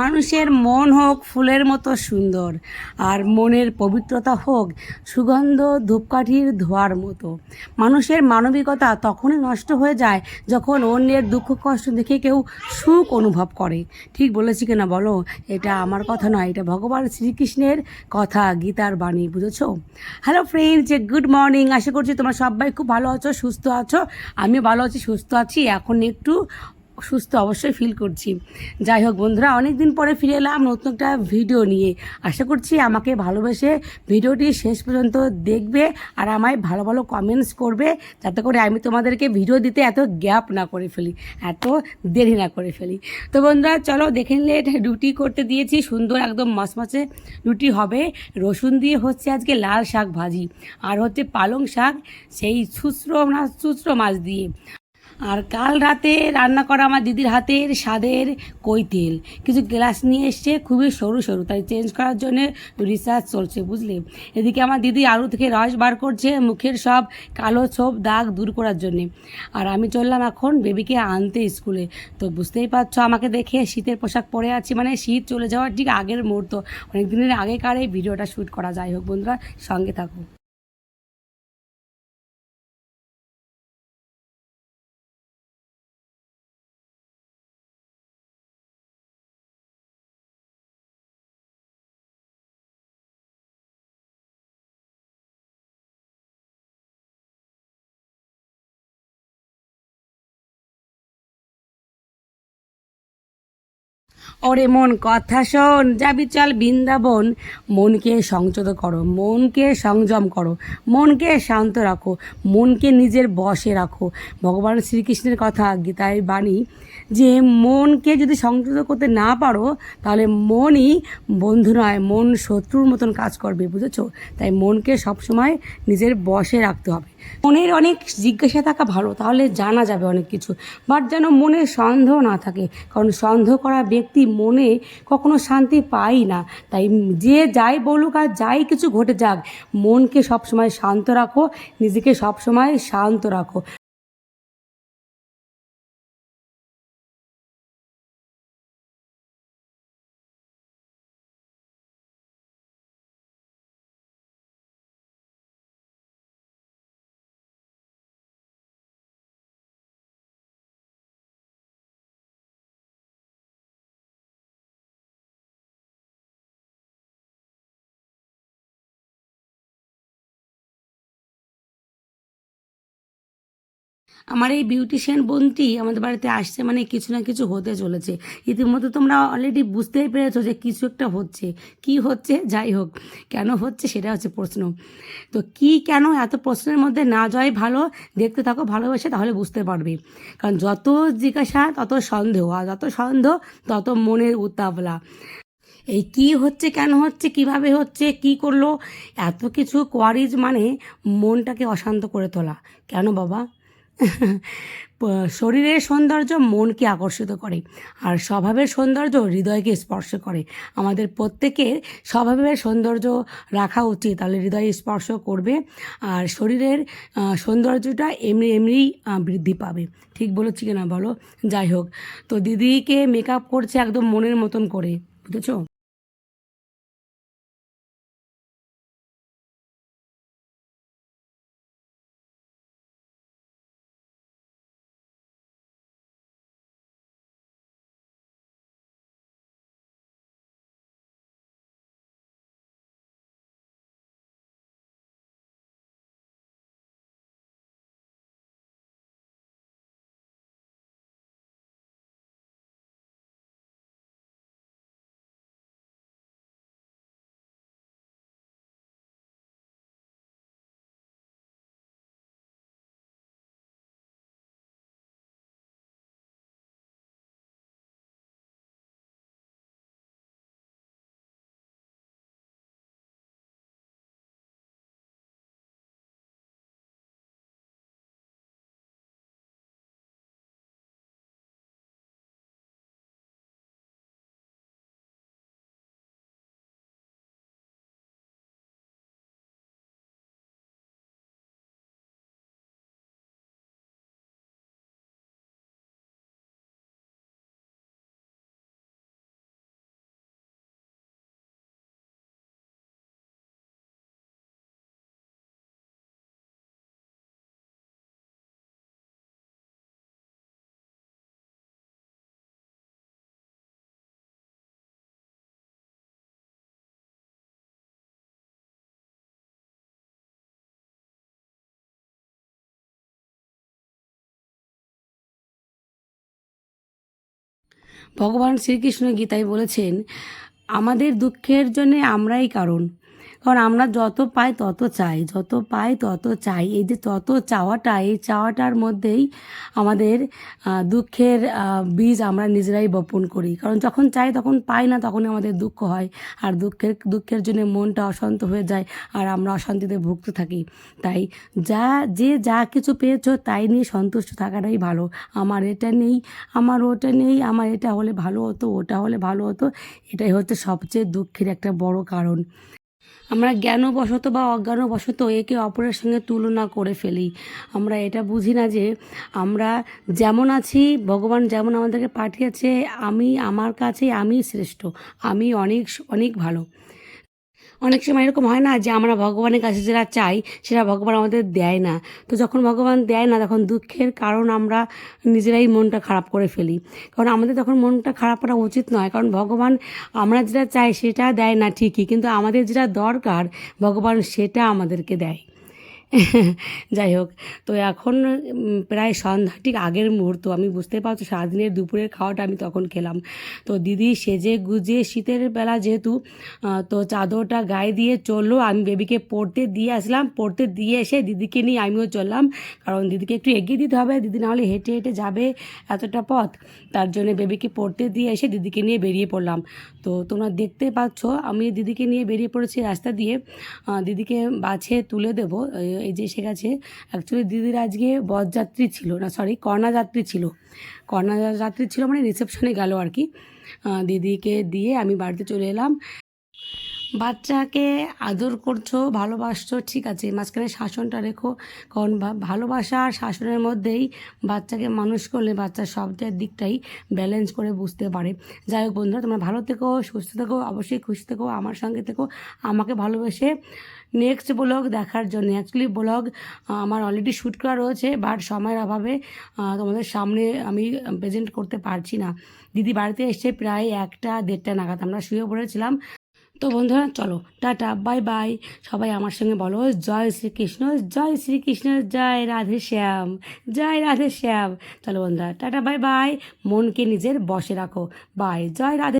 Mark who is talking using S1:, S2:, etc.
S1: মানুষের মন হোক, ফুলের মতো সুন্দর। আর মনের পবিত্রতা হোক, সুগন্ধ ধূপকাঠির ধোয়ার মতো। মানুষের মানবিকতা তখনই নষ্ট হয়ে যায় যখন অন্যের দুঃখ, কষ্ট দেখে কেউ সুখ অনুভব করে। ঠিক বলেছি কিনা বলো? এটা আমার কথা নয়, এটা ভগবান শ্রীকৃষ্ণের কথা, গীতার বাণী, বুঝেছ? হ্যালো ফ্রেন্ডস গুড মর্নিং আশা করছি তোমরা সবাই খুব ভালো আছো, সুস্থ আছো। আমি ভালো আছি, সুস্থ আছি। এখন একটু সুস্থ অবশ্যই ফিল করছি। যাই হোক বন্ধুরা অনেক দিন পরে ফিরে এলাম নতুন একটা ভিডিও নিয়ে। আশা করছি আমাকে ভালোবেসে ভিডিওটি শেষ পর্যন্ত দেখবে আর আমায় ভালো ভালো কমেন্টস করবে, যাতে করে আমি তোমাদেরকে ভিডিও দিতে এত গ্যাপ না করে ফেলি, এত দেরি না করে ফেলি। তো বন্ধুরা, চলো দেখে নিলে রুটি করতে দিয়েছি, সুন্দর একদম মচমচে রুটি হবে। রসুন দিয়ে হচ্ছে আজকে লাল শাক ভাজি, আর হচ্ছে পালং শাক, সেই শুষ্রো না শুষ্রো মাছ দিয়ে। আর কাল রাতে রান্না করা আমার দিদির হাতের স্বাদের কই তেল। কিছু গ্লাস নিয়ে এসছে, খুবই সরু সরু, তাই চেঞ্জ করার জন্য রিসার্চ চলছে, বুঝলে? এদিকে আমার দিদি আলু থেকে রস বার করছে, মুখের সব কালো ছোপ দাগ দূর করার জন্যে। আর আমি চললাম এখন বেবিকে আনতে স্কুলে। তো বুঝতেই পারছ, আমাকে দেখে শীতের পোশাক পরে আছি মানে শীত চলে যাওয়ার ঠিক আগের মুহূর্ত। অনেক দিনের আগেকার এই ভিডিওটা শ্যুট করা, যাই হোক বন্ধুরা, সঙ্গে থাকো। ওরে মন, কথা শোন। যাবি চল বৃন্দাবন। মনকে সংযত করো, মনকে সংযম করো, মনকে শান্ত রাখো, মনকে নিজের বশে রাখো। ভগবান শ্রীকৃষ্ণের কথা গীতায় বাণী, যে মনকে যদি সংযত করতে না পারো, তাহলে মনই বন্ধু নয়, মন শত্রুর মতন কাজ করবে, বুঝেছ? তাই মনকে সবসময় নিজের বশে রাখতে হবে। মনের অনেক জিজ্ঞাসা থাকা ভালো, তাহলে জানা যাবে অনেক কিছু। বাট যেন মনে সন্দেহ না থাকে, কারণ সন্দেহ করা ব্যক্তি মনে কখনো শান্তি পাই না। তাই যে যাই বলুক আর যাই কিছু ঘটে যাক, মনকে সবসময় শান্ত রাখো, নিজেকে সবসময় শান্ত রাখো। আমার এই বিউটিশিয়ান বোনটি আমাদের বাড়িতে আসছে মানে কিছু না কিছু হতে চলেছে। ইতিমধ্যে তোমরা অলরেডি বুঝতেই পেরেছ যে কিছু একটা হচ্ছে। কি হচ্ছে? যাই হোক, কেন হচ্ছে সেটা হচ্ছে প্রশ্ন। তো কি কেন এত প্রশ্নের মধ্যে না যাই ভালো? দেখতে থাকো, ভালোবাসে তাহলে বুঝতে পারবে। কারণ যত জিজ্ঞাসা, তত সন্দেহ, আর যত সন্দেহ, তত মনের উত্তাপলা। এই কি হচ্ছে, কেন হচ্ছে, কীভাবে হচ্ছে, কি করল, এত কিছু কোয়ারিজ মানে মনটাকে অশান্ত করে তোলা। কেন বাবা? শরীরের সৌন্দর্য মনকে আকর্ষিত করে আর স্বভাবের সৌন্দর্য হৃদয়কে স্পর্শ করে। আমাদের প্রত্যেকের স্বভাবের সৌন্দর্য রাখা উচিত তাহলে হৃদয়ে স্পর্শ করবে আর শরীরের সৌন্দর্যটা এমনি এমনিই আহ, বৃদ্ধি পাবে। ঠিক বলেছি কিনা বলো? যাই হোক তো দিদিকে মেকআপ করছে একদম মনের মতন করে বুঝেছ? ভগবান শ্রীকৃষ্ণ গীতায় বলেছেন আমাদের দুঃখের জন্যে আমরাই কারণ। কারণ আমরা যত পাই তত চাই, যত পাই তত চাই। এই যে তত চাওয়াটা, এই চাওয়াটার মধ্যেই আমাদের দুঃখের বীজ আমরা নিজেরাই বপন করি। কারণ যখন চাই তখন পাই না তখনই আমাদের দুঃখ হয়। আর দুঃখের দুঃখের জন্য মনটা অশান্ত হয়ে যায় আর আমরা অশান্তিতে ভুগতে থাকি। তাই যা, যে যা কিছু পেয়েছ তাই নিয়ে সন্তুষ্ট থাকাটাই ভালো। আমার এটা নেই, আমার ওটা নেই, আমার এটা হলে ভালো হতো, ওটা হলে ভালো হতো। এটাই হচ্ছে সবচেয়ে দুঃখের একটা বড় কারণ। আমরা জ্ঞানবশত বা অজ্ঞানবশত একে অপরের সঙ্গে তুলনা করে ফেলি। আমরা এটা বুঝি না যে আমরা যেমন আছি, ভগবান যেমন আমাদেরকে পাঠিয়েছে, আমি আমার কাছে আমি শ্রেষ্ঠ, আমি অনেক অনেক ভালো। অনেক সময় এরকম হয় না যে আমরা ভগবানের কাছে যেটা চাই সেটা ভগবান আমাদের দেয় না। তো যখন ভগবান দেয় না, তখন দুঃখের কারণ আমরা নিজেরাই মনটা খারাপ করে ফেলি। কারণ আমাদের তখন মনটা খারাপ করা উচিত নয়। কারণ ভগবান আমরা যেটা চাই, সেটা দেয় না ঠিকই। কিন্তু আমাদের যেটা দরকার, ভগবান সেটা আমাদেরকে দেয়। যাই হোক, তো এখন প্রায় সন্ধ্যা ঠিক আগের মুহূর্ত। আমি বুঝতে পারছি, সারাদিনের দুপুরের খাওয়াটা আমি তখন খেলাম। তো দিদি সেজে গুজে শীতের বেলা যেহেতু তো চাদরটা গায়ে দিয়ে চলল, আমি বেবিকে পড়তে দিয়ে আসলাম। পড়তে দিয়ে এসে দিদিকে নিয়ে আমিও চললাম। কারণ দিদিকে একটু এগিয়ে দিতে হবে, দিদি নাহলে হেঁটে হেঁটে যাবে এতটা পথ। তার জন্য বেবিকে পড়তে দিয়ে এসে দিদিকে নিয়ে বেরিয়ে পড়লাম। তো তোমরা দেখতে পাচ্ছ, আমি দিদিকে নিয়ে বেরিয়ে পড়েছি রাস্তা দিয়ে। দিদিকে বাছে তুলে দেবো। এই- যে এসে গেছে। অ্যাকচুয়ালি দিদির আজকে বরযাত্রী ছিল না সরি কর্ণাযাত্রী ছিল। কর্ণাযাত্রী ছিল মানে রিসেপশনে গেল আর কি। দিদিকে দিয়ে আমি বাড়িতে চলে এলাম। বাচ্চাকে আদর করছ, ভালোবাসছো, ঠিক আছে, মাঝখানে শাসনটা রেখো। কারণ ভালোবাসা আর শাসনের মধ্যেই বাচ্চাকে মানুষ করলে বাচ্চা সব দিকটাই ব্যালেন্স করে বুঝতে পারে। যাই হোক বন্ধুরা, তোমরা ভালো থেকো, সুস্থ থেকো, অবশ্যই খুশি থেকো, আমার সঙ্গে থেকো, আমাকে ভালোবেসে নেক্সট ব্লগ দেখার জন্য। অ্যাকচুয়ালি ব্লগ আমার অলরেডি শ্যুট করা রয়েছে বাট সময়ের অভাবে তোমাদের সামনে আমি প্রেজেন্ট করতে পারছি না। দিদি বাড়িতে এসে প্রায় একটা দেড়টা নাগাদ আমরা শুয়ে পড়েছিলাম। তো বন্ধুরা, চলো, টাটা, বাই বাই। সবাই আমার সঙ্গে বলো, জয় শ্রীকৃষ্ণ জয় শ্রীকৃষ্ণ, জয় রাধে শ্যাম, জয় রাধে শ্যাম। চলো বন্ধুরা, টাটা, বাই বাই। মনকে নিজের বসে রাখো। বাই, জয় রাধে